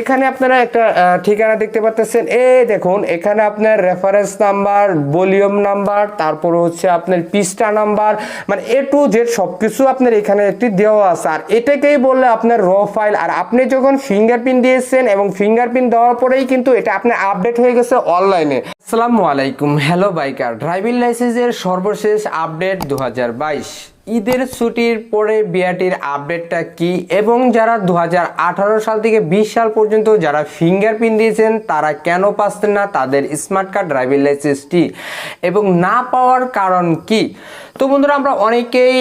এখানে আপনারা একটা ঠিকানা দেখতে পাচ্ছেন এই দেখুন, এখানে আপনার রেফারেন্স নাম্বার ভলিউম নাম্বার তারপর হচ্ছে আপনার পিস্টা নাম্বার মানে এ টু জেড সবকিছু আপনার এখানে একটি দেওয়া আছে। আর এটাকেই বললে আপনার র ফাইল আর আপনি যখন ফিঙ্গারপ্রিন্ট দিয়েছেন এবং ফিঙ্গারপ্রিন্ট দেওয়ার পরেই কিন্তু এটা আপনার আপডেট হয়ে গেছে অনলাইনে আসসালামু আলাইকুম হ্যালো বাইকার ড্রাইভিং লাইসেন্সের সর্বশেষ আপডেট দু হাজার বাইশ। ঈদের ছুটির পরে বিআরটির আপডেটটা কি? এবং যারা দু হাজার আঠারো সাল থেকে বিশ সাল পর্যন্ত যারা ফিঙ্গারপ্রিন্ট দিয়েছেন, তারা কেন পাচ্ছেন না তাদের স্মার্ট কার্ড, ড্রাইভিং লাইসেন্সটি এবং না পাওয়ার কারণ কি? তো বন্ধুরা, আমরা অনেকেই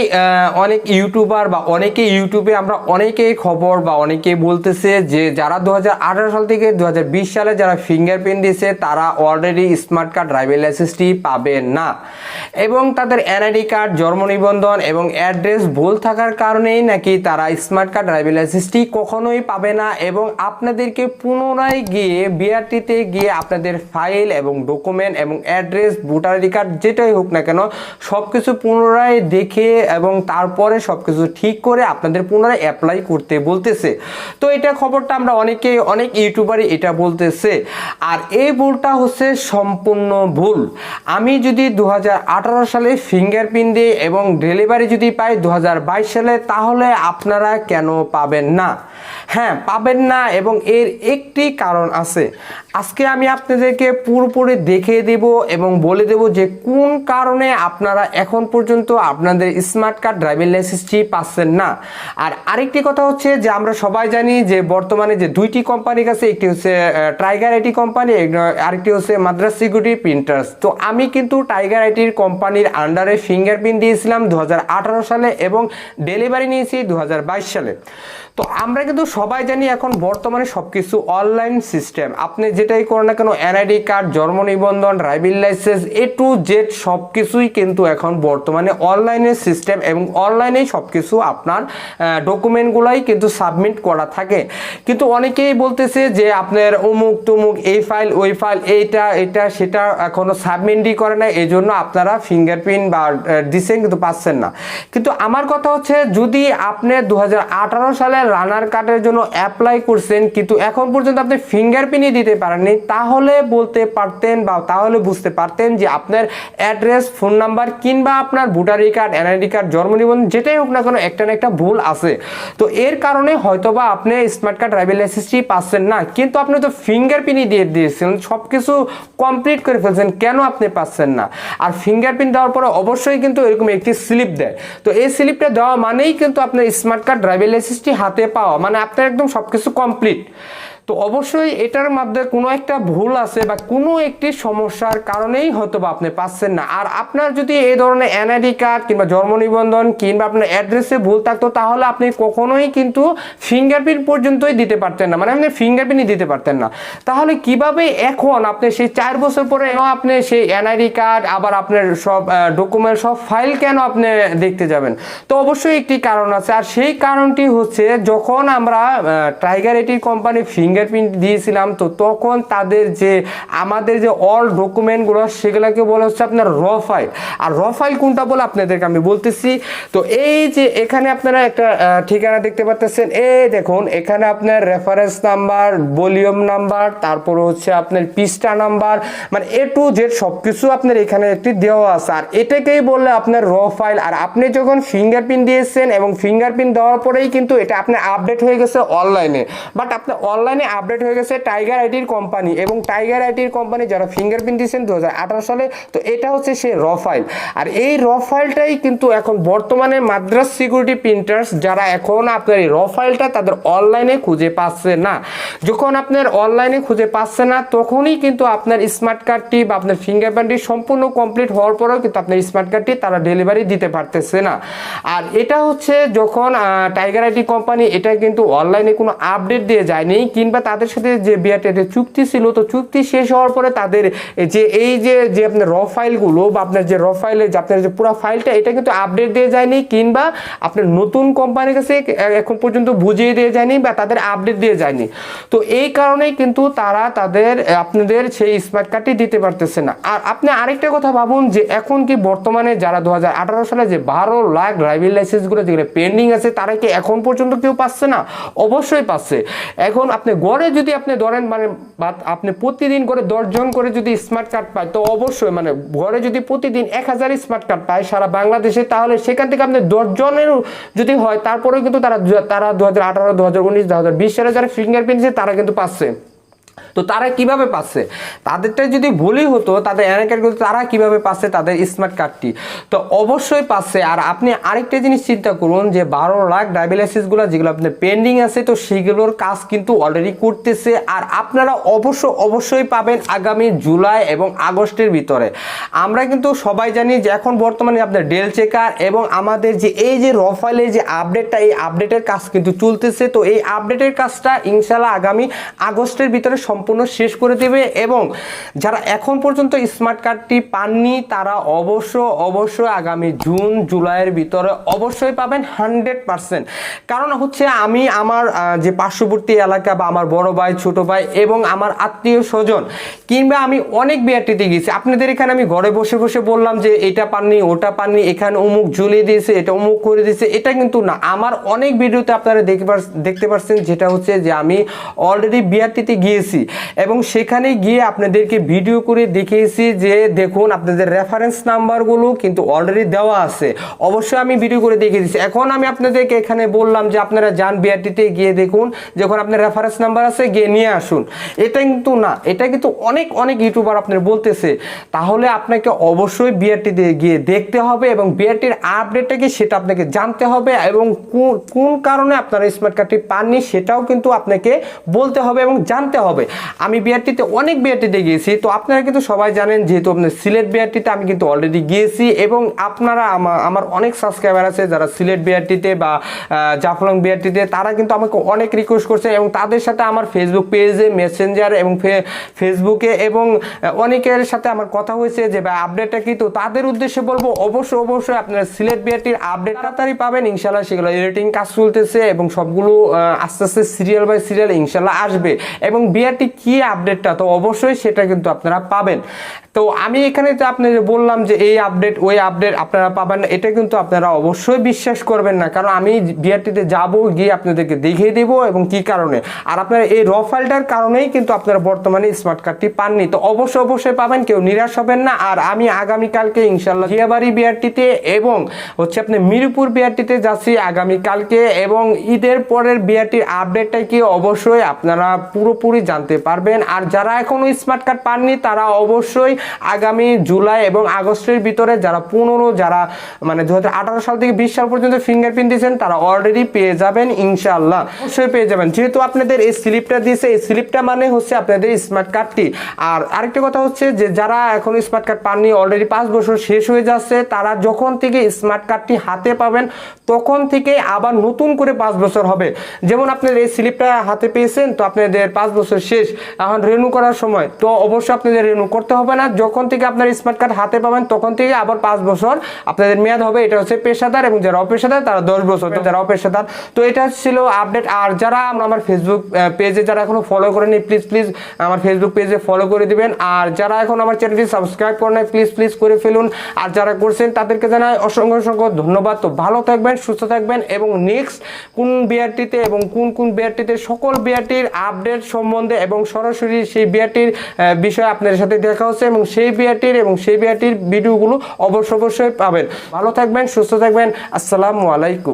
অনেক ইউটিউবার বা অনেকেই ইউটিউবে আমরা অনেকেই খবর বা অনেকেই বলতেছে যে যারা দু হাজার আঠারো সাল থেকে দু হাজার বিশ সালে যারা ফিঙ্গারপ্রিন্ট দিয়েছে, তারা অলরেডি স্মার্ট কার্ড, ড্রাইভিং লাইসেন্সটি পাবে না। এবং তাদের এনআইডি কার্ড, জন্ম নিবন্ধন এবং অ্যাড্রেস ভুল থাকার কারণেই নাকি তারা স্মার্ট কার্ড ড্রাইভিং লাইসেন্সটি কখনোই পাবে না এবং আপনাদেরকে পুনরায় গিয়ে বিআরটিতে গিয়ে আপনাদের ফাইল এবং ডকুমেন্ট এবং অ্যাড্রেস, ভোটার আইডি কার্ড যেটাই হোক না কেন সব কিছু পুনরায় দেখে এবং তারপরে সব কিছু ঠিক করে আপনাদের পুনরায় অ্যাপ্লাই করতে বলতেছে। তো এটা খবরটা আমরা অনেকে অনেক ইউটিউবারই এটা বলতেছে। আর এই ভুলটা হচ্ছে সম্পূর্ণ ভুল। আমি যদি দু হাজার আঠারো সালে ফিঙ্গারপ্রিন্ট দিই এবং ডেলিভারি যদি পাই দু হাজার বাইশ সালে, তাহলে আপনারা কেন পাবেন না? হ্যাঁ পাবেন না এবং এর একটি কারণ আছে। আজকে আমি আপনাদেরকে পুরোপুরি দেখিয়ে দেব এবং বলে দেব যে কোন কারণে আপনারা এখন পর্যন্ত আপনাদের স্মার্ট কার্ড ড্রাইভিং লাইসেন্সটি পাচ্ছেন না। আর আরেকটি কথা হচ্ছে যে আমরা সবাই জানি যে বর্তমানে যে দুইটি কোম্পানির কাছে, একটি হচ্ছে টাইগার আইটি কোম্পানি আরেকটি হচ্ছে মাদ্রাস সিকিউরিটি প্রিন্টার্স। তো আমি কিন্তু টাইগার আইটির কোম্পানির আন্ডারে ফিঙ্গারপ্রিন্ট দিয়েছিলাম দু হাজার সালে এবং ডেলিভারি নিয়েছি দু হাজার বাইশ সালে। তো আমরা কিন্তু সবাই জানি এখন বর্তমানে সবকিছু অনলাইন সিস্টেম। আপনি যেটাই করেন না কেন, এনআইডি কার্ড, জন্ম নিবন্ধন, driving licence, A to Z সব কিছুই কিন্তু এখন বর্তমানে অনলাইনের সিস্টেম এবং অনলাইনেই সব কিছু আপনার ডকুমেন্টগুলোই কিন্তু সাবমিট করা থাকে। কিন্তু অনেকেই বলতেছে যে আপনার অমুক তমুক এই ফাইল, ওই ফাইল, এইটা, এটা, সেটা এখনও সাবমিটই করে না এই জন্য আপনারা ফিঙ্গারপ্রিন্ট বা দিচ্ছেন কিন্তু পাচ্ছেন না। কিন্তু আমার কথা হচ্ছে, যদি আপনি দু হাজার আঠারো সালে রানার কার্ডের জন্য অ্যাপ্লাই করছেন, কিন্তু এখন পর্যন্ত আপনি ফিঙ্গারপ্রিন্টই দিতে পারেননি, তাহলে বলতে পারতেন বা তাহলে বুঝতে পারতেন যে আপনার অ্যাড্রেস ফোন নাম্বার কিংবা আপনার ভোটার কার্ড এনআইডি কার্ড জন্ম নিবন্ধন, যেটাই হোক না কেন, একটা না একটা ভুল আছে। তো এর কারণে হয়তোবা আপনি স্মার্ট কার্ড ড্রাইভিং লাইসেন্সটি পাচ্ছেন না, কিন্তু আপনি তো ফিঙ্গারপ্রিন্টই দিয়ে দিয়েছিলেন সব কিছু কমপ্লিট করে ফেলছেন, কেন আপনি পাচ্ছেন না? আর ফিঙ্গারপ্রিন্ট দেওয়ার পরে অবশ্যই কিন্তু এরকম একটি স্লিপ দেয়। তো এই স্লিপটা দেওয়া মানেই কিন্তু আপনার স্মার্ট কার্ড ড্রাইভিং লাইসেন্সটি হাতে পাওয়া মানে আপনার একদম সব কিছু কমপ্লিট তো অবশ্যই এটার মধ্যে কোনো একটা ভুল আছে বা কোনো একটি সমস্যার কারণেই হয়তো বা আপনি পাচ্ছেন না। আর আপনার যদি এই ধরনের এনআইডি কার্ড কিংবা জন্ম নিবন্ধন কিংবা আপনার অ্যাড্রেসে ভুল থাকতো, তাহলে আপনি কখনোই কিন্তু ফিঙ্গারপ্রিন্ট পর্যন্তই দিতে পারতেন না। মানে আপনি ফিঙ্গারপ্রিন্টই দিতে পারতেন না। তাহলে কীভাবে এখন আপনি সেই চার বছর পরে আপনি সেই এনআইডি কার্ড, আবার আপনার সব ডকুমেন্ট, সব ফাইল কেন আপনি দেখতে যাবেন? তো অবশ্যই একটি কারণ আছে। আর সেই কারণটি হচ্ছে যখন আমরা টাইগার এটি কোম্পানি ফিঙ্গারপ্রিন্ট দিয়েছিলাম, তো তখন তাদের যে, আমাদের যে অল ডকুমেন্টগুলো সেগুলোকে বলা হচ্ছে আপনার র ফাইল আর র ফাইল কোনটা বলে আপনাদেরকে আমি বলতেছি। তো এই যে, এখানে আপনারা একটা ঠিকানা দেখতে পাচ্ছেন এই দেখুন, এখানে আপনার রেফারেন্স নাম্বার ভলিউম নাম্বার তারপর হচ্ছে আপনার পিস্টা নাম্বার মানে এ টু জেড সব কিছু আপনার এখানে একটি দেওয়া আছে। আর এটাকেই বললে আপনার র ফাইল আর আপনি যখন ফিঙ্গারপ্রিন্ট দিয়েছেন এবং ফিঙ্গারপ্রিন্ট দেওয়ার পরেই কিন্তু এটা আপনার আপডেট হয়ে গেছে অনলাইনে বাট আপনার অনলাইনে আপডেট হয়ে গেছে টাইগার আইটির কোম্পানি এবং টাইগার আইটির কোম্পানি যারা ফিঙ্গারপ্রিন্ট দিয়েছেন দু হাজার আঠারো সালে, তো এটা হচ্ছে সেই র ফাইল আর এই র ফাইলটাই কিন্তু এখন বর্তমানে মাদ্রাস সিকিউরিটি প্রিন্টার্স যারা এখন আপনার এই র ফাইলটা তাদের অনলাইনে খুঁজে পাচ্ছে না। যখন আপনার অনলাইনে খুঁজে পাচ্ছে না, তখনই কিন্তু আপনার স্মার্ট কার্ডটি বা আপনার ফিঙ্গারপ্রিন্টটি সম্পূর্ণ কমপ্লিট হওয়ার পরেও কিন্তু আপনার স্মার্ট কার্ডটি তারা ডেলিভারি দিতে পারতেছে না। আর এটা হচ্ছে যখন টাইগার আইটি কোম্পানি এটা কিন্তু অনলাইনে কোনো আপডেট দিয়ে যায়নি কিংবা তাদের সাথে যে বিআরটিতে চুক্তি ছিল, তো চুক্তি শেষ হওয়ার পরে তাদের যে, এই যে যে আপনার র ফাইলগুলো বা আপনার যে র ফাইলের যে, আপনার যে পুরো ফাইলটা এটা কিন্তু আপডেট দিয়ে যায়নি কিংবা আপনার নতুন কোম্পানির কাছে এখন পর্যন্ত বুঝিয়ে দিয়ে যায়নি বা তাদের আপডেট দিয়ে যায়নি। তো এই কারণেই কিন্তু তারা তাদের আপনাদের সেই স্মার্ট কার্ডটি দিতে পারতেছে না। আর আপনি আরেকটা কথা ভাবুন যে, এখন কি বর্তমানে যারা দু হাজার আঠারো সালে যে বারো লাখ ড্রাইভিং লাইসেন্সগুলো যেগুলো পেন্ডিং আছে, তারা কি এখন পর্যন্ত কেউ পাচ্ছে না? অবশ্যই পাচ্ছে। এখন আপনি গড়ে যদি আপনি ধরেন মানে আপনি প্রতিদিন করে দশজন করে যদি স্মার্ট কার্ড পায়, তো অবশ্যই মানে গড়ে যদি প্রতিদিন এক হাজার স্মার্ট কার্ড পায় সারা বাংলাদেশে, তাহলে সেখান থেকে আপনি দশজনের যদি হয়, তারপরেও কিন্তু তারা তারা দু হাজার আঠারো, দু হাজার উনিশ, দু হাজার বিশ সালে যারা ফিঙ্গারপ্রিন্ট তারা কিন্তু পাচ্ছে। তো তারা কীভাবে পাচ্ছে? তাদেরটা যদি ভুলই হতো, তাদের এনআই কার্ড তারা কীভাবে পাচ্ছে তাদের স্মার্ট কার্ডটি তো অবশ্যই পাচ্ছে। আর আপনি আরেকটা জিনিস চিন্তা করুন যে, বারো লাখ ড্রাইভিং লাইসেন্সগুলো যেগুলো আপনার পেন্ডিং আছে, তো সেগুলোর কাজ কিন্তু অলরেডি করতেছে। আর আপনারা অবশ্য অবশ্যই পাবেন আগামী জুলাই এবং আগস্টের ভিতরে। আমরা কিন্তু সবাই জানি যে, এখন বর্তমানে আপনার ডেল চেকার এবং আমাদের যে, এই যে রফাইলের যে আপডেটটা এই আপডেটের কাজ কিন্তু চলতেছে। তো এই আপডেটের কাজটা ইনশাল্লাহ আগামী আগস্টের ভিতরে সম্পূর্ণ শেষ করে দেবে এবং যারা এখন পর্যন্ত স্মার্ট কার্ডটি পাননি, তারা অবশ্য অবশ্যই আগামী জুন, জুলাইয়ের ভিতরে অবশ্যই পাবেন হান্ড্রেড পার্সেন্ট। কারণ হচ্ছে আমি আমার যে পার্শ্ববর্তী এলাকা বা আমার বড় ভাই, ছোট ভাই এবং আমার আত্মীয় স্বজন কিংবা আমি অনেক বিআরটিতে গেছি, আপনাদের এখানে আমি ঘরে বসে বসে বললাম যে এটা পাননি, ওটা পাননি, এখানে অমুক ঝুলিয়ে দিয়েছে, এটা অমুক করে দিয়েছে, এটা কিন্তু না। আমার অনেক ভিডিওতে আপনারা দেখতে পার- দেখতে পাচ্ছেন যেটা হচ্ছে যে আমি অলরেডি বিআরটিতে গিয়েছি এবং সেখানে গিয়ে আপনাদেরকে ভিডিও করে দেখিয়েছি যে, দেখুন আপনাদের রেফারেন্স নাম্বারগুলো কিন্তু অলরেডি দেওয়া আছে। অবশ্যই আমি ভিডিও করে দেখিয়ে দিচ্ছি। এখন আমি আপনাদেরকে এখানে বললাম যে, আপনারা যান বিআরটিতে গিয়ে দেখুন, যখন আপনার রেফারেন্স নাম্বার আছে, গিয়ে নিয়ে আসুন। এটা কিন্তু না, এটা কিন্তু অনেক অনেক ইউটিউবার আপনার বলতেছে। তাহলে আপনাকে অবশ্যই বিআরটিতে গিয়ে দেখতে হবে এবং বিআরটির আপডেটটা কি সেটা আপনাকে জানতে হবে এবং কোন কারণে আপনারা স্মার্ট কার্ডটি পাননি সেটাও কিন্তু আপনাকে বলতে হবে এবং জানতে হবে। আমি বিআরটিতে অনেক বিআরটিতে গিয়েছি, তো আপনারা কিন্তু সবাই জানেন যেহেতু আপনার সিলেট বিআরটিতে, আমি কিন্তু অলরেডি গিয়েছি এবং আপনারা আমা- আমার অনেক সাবস্ক্রাইবার আছে যারা সিলেট বিআরটিতে বা জাফলং বিআরটিতে, তারা কিন্তু আমাকে অনেক রিকোয়েস্ট করছে এবং তাদের সাথে আমার ফেসবুক পেজে মেসেঞ্জার এবং ফেসবুকে এবং অনেকের সাথে আমার কথা হয়েছে যে, ভাই আপডেটটা কি? তো তাদের উদ্দেশ্যে বলব, অবশ্যই অবশ্যই আপনারা সিলেট বিআরটির আপডেট তাড়াতাড়ি পাবেন। ইনশাল্লাহ সেগুলো এডিটিং কাজ চলতেছে এবং সবগুলো আস্তে আস্তে সিরিয়াল বাই সিরিয়াল ইনশাল্লাহ আসবে এবং বিআরটি কি আপডেটটা তো অবশ্যই সেটা কিন্তু আপনারা পাবেন। তো আমি এখানে তো আপনাদের বললাম যে এই আপডেট ওই আপডেট আপনারা পাবেন না। এটা কিন্তু আপনারা অবশ্যই বিশ্বাস করবেন না। কারণ আমি বিআরটিতে যাব, গিয়ে আপনাদেরকে দেখিয়ে দেবো এবং কি কারণে। আর আপনারা এই র ফাইলটার কারণেই কিন্তু আপনারা বর্তমানে স্মার্ট কার্ডটি পাননি। তো অবশ্যই অবশ্যই পাবেন, কেউ নিরাশ হবেন না। আর আমি আগামীকালকে ইনশাল্লাহ জিয়াবাড়ি বিআরটিতে এবং হচ্ছে আপনি মিরপুর বিআরটিতে যাচ্ছি আগামীকালকে এবং ঈদের পরের বিআরটির আপডেটটা কি? অবশ্যই আপনারা পুরোপুরি জানতে পারবেন। আর যারা এখনও স্মার্ট কার্ড পাননি, তারা অবশ্যই আগামী জুলাই এবং আগস্টের ভিতরে যারা পনেরো যারা মানে দু সাল থেকে বিশ সাল পর্যন্ত ফিঙ্গারপ্রিন্ট দিয়েছেন, তারা অলরেডি পেয়ে যাবেন ইনশাল্লাহ অবশ্যই পেয়ে যাবেন। যেহেতু আপনাদের এই স্লিপটা দিয়েছে, এই স্লিপটা মানে হচ্ছে আপনাদের স্মার্ট কার্ডটি আর আরেকটা কথা হচ্ছে যে, যারা এখন স্মার্ট কার্ড পাননি অলরেডি পাঁচ বছর শেষ হয়ে যাচ্ছে, তারা যখন থেকে স্মার্ট কার্ডটি হাতে পাবেন, তখন থেকে আবার নতুন করে পাঁচ বছর হবে। যেমন আপনার এই স্লিপটা হাতে পেয়েছেন, তো আপনাদের পাঁচ বছর শেষ এখন রেনু করার সময়। তো অবশ্যই আপনাদের রেনু করতে হবে না। যখন থেকে আপনার স্মার্ট কার্ড হাতে পাবেন তখন থেকে আবার পাঁচ বছর আপনাদের মেয়াদ হবে। এটা হচ্ছে পেশাদার এবং যারা অপেশাদার তারা দশ বছর। যারা অপেশাদার তো এটা ছিল আপডেট আর যারা আমরা আমার ফেসবুক পেজে যারা এখনও ফলো করেনি প্লিজ প্লিজ আমার ফেসবুক পেজে ফলো করে দিবেন। আর যারা এখন আমার চ্যানেলটি সাবস্ক্রাইব করে নাই প্লিজ প্লিজ করে ফেলুন। আর যারা করছেন তাদেরকে জানাই অসংখ্য অসংখ্য ধন্যবাদ। তো ভালো থাকবেন সুস্থ থাকবেন এবং নেক্সট কোন বিআরটিতে এবং কোন কোন বিআরটিতে সকল বিআরটির আপডেট সম্বন্ধে এবং সরাসরি সেই বিয়াটির বিষয়ে আপনাদের সাথে দেখা হচ্ছে এবং সেই বিয়াটির এবং সেই বিআরটির ভিডিওগুলো অবশ্য অবশ্যই পাবেন। ভালো থাকবেন, সুস্থ থাকবেন, আসসালামু আলাইকুম।